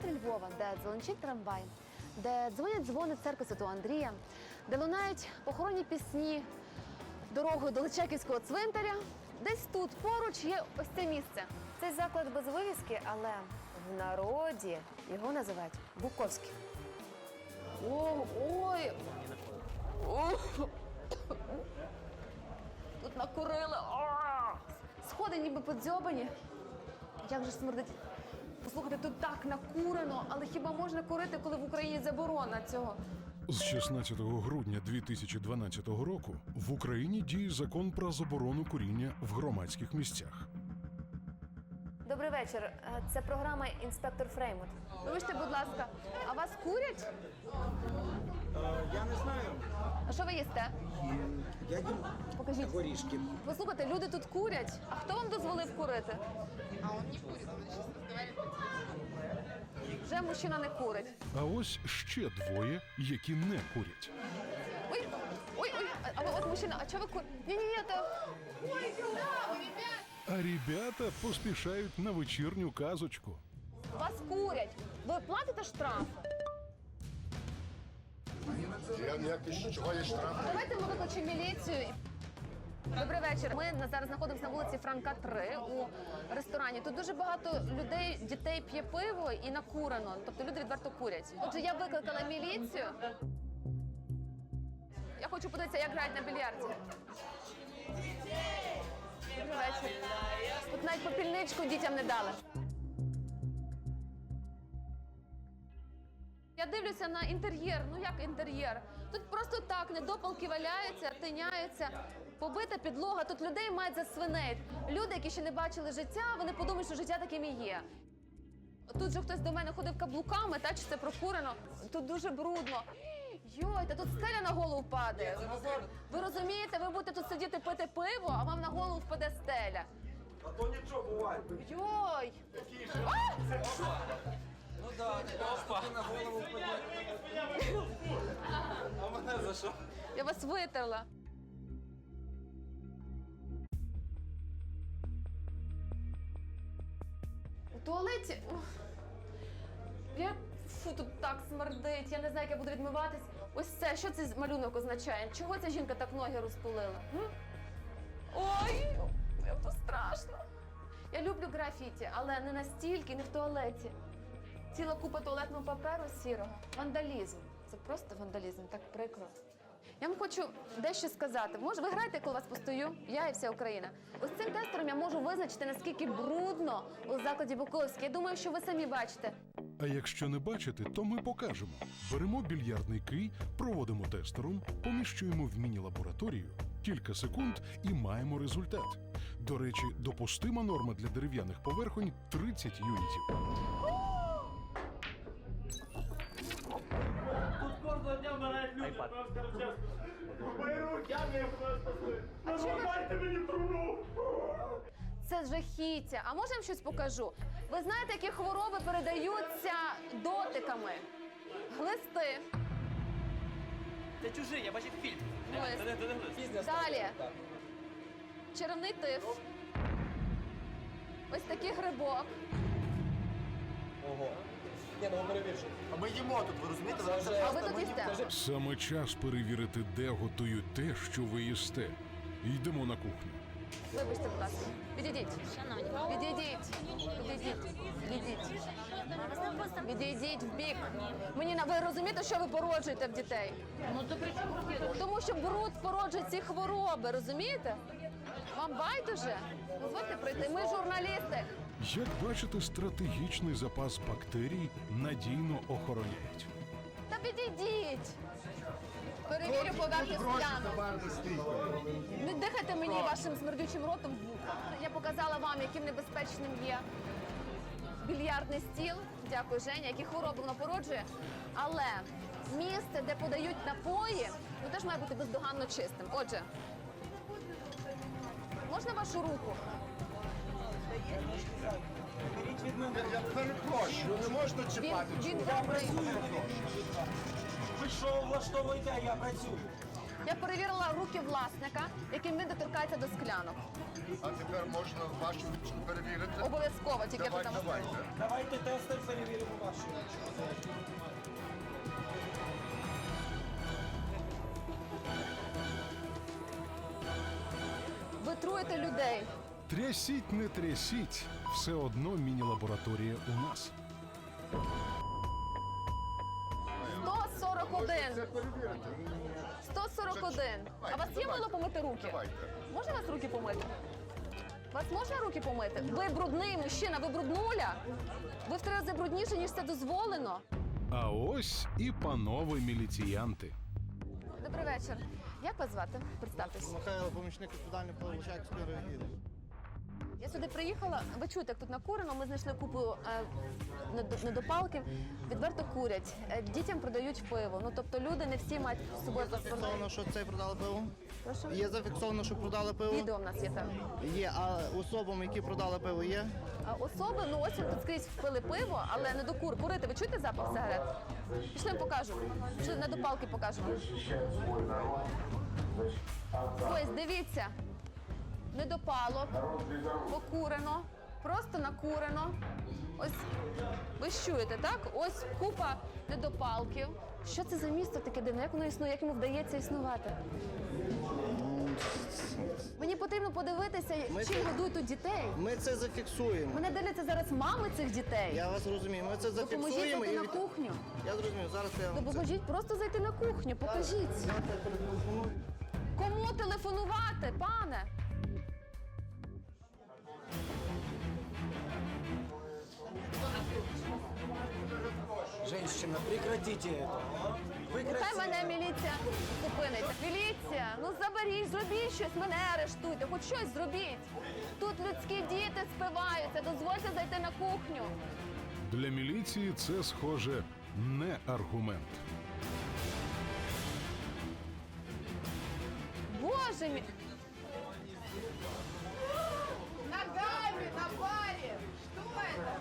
центрі Львова, де дзеленчить трамвай, де дзвонять дзвони церкви Святого Андрія, де лунають похоронні пісні дорогою до Личаківського цвинтаря, десь тут поруч є ось це місце. Цей заклад без вивіски, але в народі його називають Буковський. О, ой! О! Тут накурили. А! Сходи ніби подзьобані. Як же смердить. Послухайте, тут так накурено, але хіба можна курити, коли в Україні заборона цього? З 16 грудня 2012 року в Україні діє закон про заборону куріння в громадських місцях. Добрий вечір. Е, Це програма Інспектор Фреймут. Вибачте, будь ласка, а вас курять? Я не знаю. А що ви їсте? Я їм Покажіть. горішки. Послухайте, люди тут курять. А хто вам дозволив курити? А он не курит, он сейчас разговаривает. Вже мужчина не курить. А ось ще двоє, які не курять. Ой, ой, ой, а- а ви от мужчина, а чого ви курите? Ні, ні, ні, то А ребята поспішають на вечірню казочку. вас курять. Ви платите штраф? Я ніякий чого є штраф. Давайте ми викличемо міліцію. Добрий вечір. Ми на- зараз знаходимося на вулиці Франка 3 у ресторані. Тут дуже багато людей, дітей п'є пиво і накурено. Тобто люди відверто курять. Отже, я викликала міліцію. Я хочу подивитися, як грають на більярді. Добрий вечір. Тут навіть попільничку дітям не дали. Я дивлюся на інтер'єр. Ну як інтер'єр? Тут просто так недопалки валяються, тиняються, побита підлога. Тут людей мають за свиней. Люди, які ще не бачили життя, вони подумають, що життя таким і є. Тут же хтось до мене ходив каблуками, та чи це прокурено. Тут дуже брудно. Йой, та тут скеля на голову падає. Ви розумієте, ви будете тут сидіти пити пиво, а вам на голову впаде стеля. А то нічого буває. Йой! Да, А мене за що? Я вас витерла. У туалеті. Я фу, тут так смердить. Я не знаю, як я буду відмиватись. Ось це, що цей малюнок означає? Чого ця жінка так ноги розтулила? м? Ой, то страшно. Я люблю графіті, але не настільки, не в туалеті. Ціла купа туалетного паперу сірого. Вандалізм. Це просто вандалізм, так прикро. Я вам хочу дещо сказати. Може, ви граєте, коли вас постою? Я і вся Україна. Ось цим тестером я можу визначити, наскільки брудно у закладі Буковський. Я думаю, що ви самі бачите. А якщо не бачите, то ми покажемо. Беремо більярдний кий, проводимо тестером, поміщуємо в міні-лабораторію, кілька секунд і маємо результат. До речі, допустима норма для дерев'яних поверхонь 30 юнітів. Кожного дня вмирають люди, просто чесно. Мої руки, я просто Ну зламайте мені трубу! Це жахіття. А може я вам щось покажу? Ви знаєте, які хвороби передаються дотиками? Глисти. Це чужий, я бачив фільм. Це не це не. Далі. Черевний тиф. Ось такий грибок. Ого. Ні, ну перевірши. А ми їмо тут, ви розумієте? Ви вже А ви тут їсте? Саме час перевірити, де готують те, що ви їсте. Йдемо на кухню. Вибачте, будь ласка. Відійдіть. Відійдіть. Відійдіть. Відійдіть. Відійдіть в бік. Мені на ви розумієте, що ви породжуєте в дітей? Ну то при чому Тому що бруд породжує ці хвороби, розумієте? Вам байдуже? Дозвольте прийти. Ми журналісти. Як бачите, стратегічний запас бактерій надійно охороняють. Та підійдіть. Перевірю поверхню скляну. Не дихайте мені вашим смердючим ротом в вуха. Я показала вам, яким небезпечним є більярдний стіл. Дякую, Женя, які хвороби воно породжує. Але місце, де подають напої, ну теж має бути бездоганно чистим. Отже, можна вашу руку? Я перепрошую, не можна Він, чіпати. він чоловіка. добрий. Ви що влаштовуєте, я працюю. Я перевірила руки власника, яким він доторкається до склянок. А тепер можна вашу ручку перевірити. Обов'язково, тільки Давай, там давайте. Давайте тестер перевіримо вашу. Ви труєте людей. Трясіть, не трясіть, все одно міні-лабораторія у нас. 141. 141. А у вас є мило помити руки? Можна вас руки помити? Вас можна руки помити? Ви брудний мужчина, ви бруднуля. Ви в три рази брудніше, ніж це дозволено. А ось і панове міліціянти. Добрий вечір. Як вас звати? Представтесь. Михайло, помічник відповідальний Павловичакської регіону. Я сюди приїхала. Ви чуєте, як тут накурено. Ми знайшли купу е, недо- недопалків. Відверто курять. Е, дітям продають пиво. Ну тобто люди не всі мають з собою. Зафіксовано, що цей продали пиво? Прошу. Є зафіксовано, що продали пиво? Відео в нас є там. Є, а особам, які продали пиво, є? А особи, ну ось тут скрізь впили пиво, але не до кур. Курити, ви чуєте запах сигарет? Пішли покажу. Пішли на допалки покажемо. Ось, дивіться. Недопалок, покурено, просто накурено. Ось ви чуєте, так? Ось купа недопалків. Що це за місто таке дивне? Як воно існує, як йому вдається існувати? Мені потрібно подивитися, Ми чим це- годують тут дітей. Ми це зафіксуємо. Мене дивляться зараз мами цих дітей. Я вас розумію. Ми це Допоможіть зафіксуємо зайти на від- кухню. Я зрозумів, зараз я вам це... Допоможіть просто зайти на кухню. Покажіть. Кому телефонувати, пане? Женщина, прекратите это. Нехай мене міліція зупинить. Міліція, ну заберіть, зробіть щось, мене арештуйте, хоч щось зробіть. Тут людські діти спиваються, дозвольте зайти на кухню. Для міліції це схоже не аргумент. Боже мій.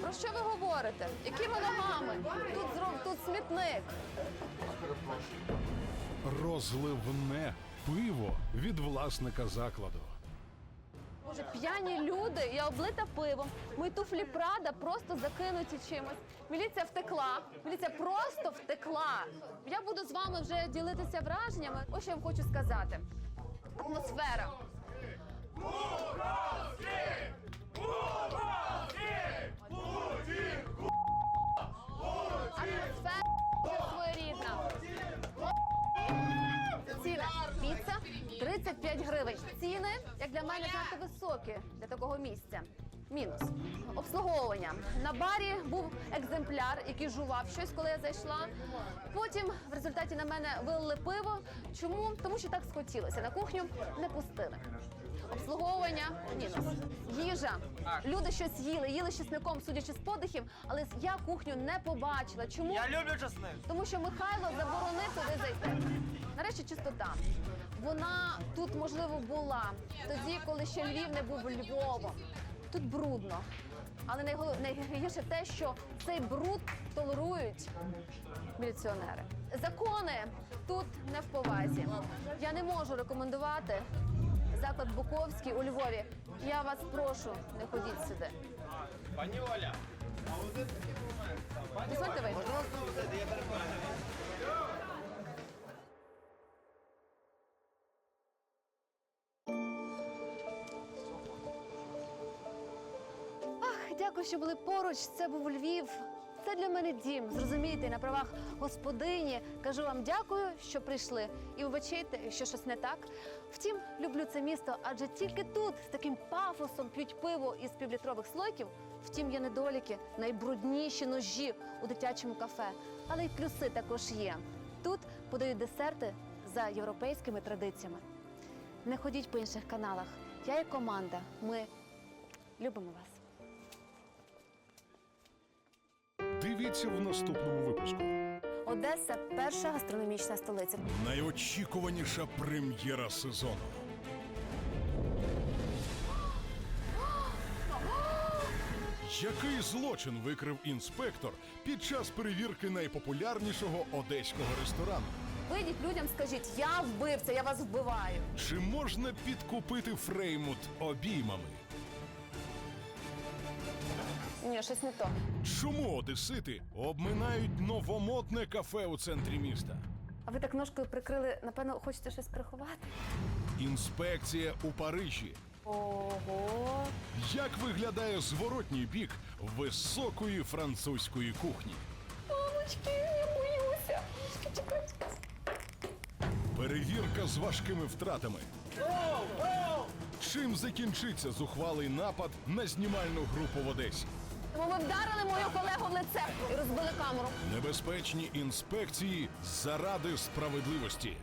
Про що ви говорите? Якими ногами? Тут зроб, тут смітник. Розливне пиво від власника закладу. Боже, п'яні люди, я облита пивом. Мої туфлі Прада просто закинуті чимось. Міліція втекла. Міліція просто втекла. Я буду з вами вже ділитися враженнями. Ось що я вам хочу сказати. Атмосфера. Атмосфера 35 гривень. Ціни, як для мене, занадто високі для такого місця. Мінус. Обслуговування. На барі був екземпляр, який жував щось, коли я зайшла. Потім в результаті на мене вилили пиво. Чому? Тому що так схотілося. На кухню не пустили. Обслуговування мінус. Їжа. Люди щось їли, їли з чесником, судячи з подихів, але я кухню не побачила. Чому? Я люблю чесник. Тому що Михайло заборонив туди зайти. Нарешті чистота. Вона тут, можливо, була тоді, коли ще Львів не був Львовом. Тут брудно. Але найгірше те, що цей бруд толерують міліціонери. Закони тут не в повазі. Я не можу рекомендувати заклад Буковський у Львові. Я вас прошу, не ходіть сюди. Пані Оля. Дозвольте вийти. Ах, дякую, що були поруч. Це був Львів. Це для мене дім. Зрозумієте, на правах господині кажу вам дякую, що прийшли. І вибачайте, якщо щось не так. Втім, люблю це місто, адже тільки тут з таким пафосом п'ють пиво із півлітрових слойків. Втім, є недоліки, найбрудніші ножі у дитячому кафе. Але й плюси також є. Тут подають десерти за європейськими традиціями. Не ходіть по інших каналах. Я і команда. Ми любимо вас. Дивіться в наступному випуску. Одеса перша гастрономічна столиця. Найочікуваніша прем'єра сезону. Який злочин викрив інспектор під час перевірки найпопулярнішого одеського ресторану? Вийдіть людям, скажіть, я вбивця, я вас вбиваю. Чи можна підкупити Фреймут обіймами? Ні, щось не то. Чому одесити обминають новомодне кафе у центрі міста? А ви так ножкою прикрили, напевно, хочете щось приховати? Інспекція у Парижі. Ого. Як виглядає зворотній бік високої французької кухні? Мамочки, я боюся. Мамочки, чекайте. Перевірка з важкими втратами. Чим закінчиться зухвалий напад на знімальну групу в Одесі? Бо ви вдарили мою колегу в лице і розбили камеру. Небезпечні інспекції заради справедливості.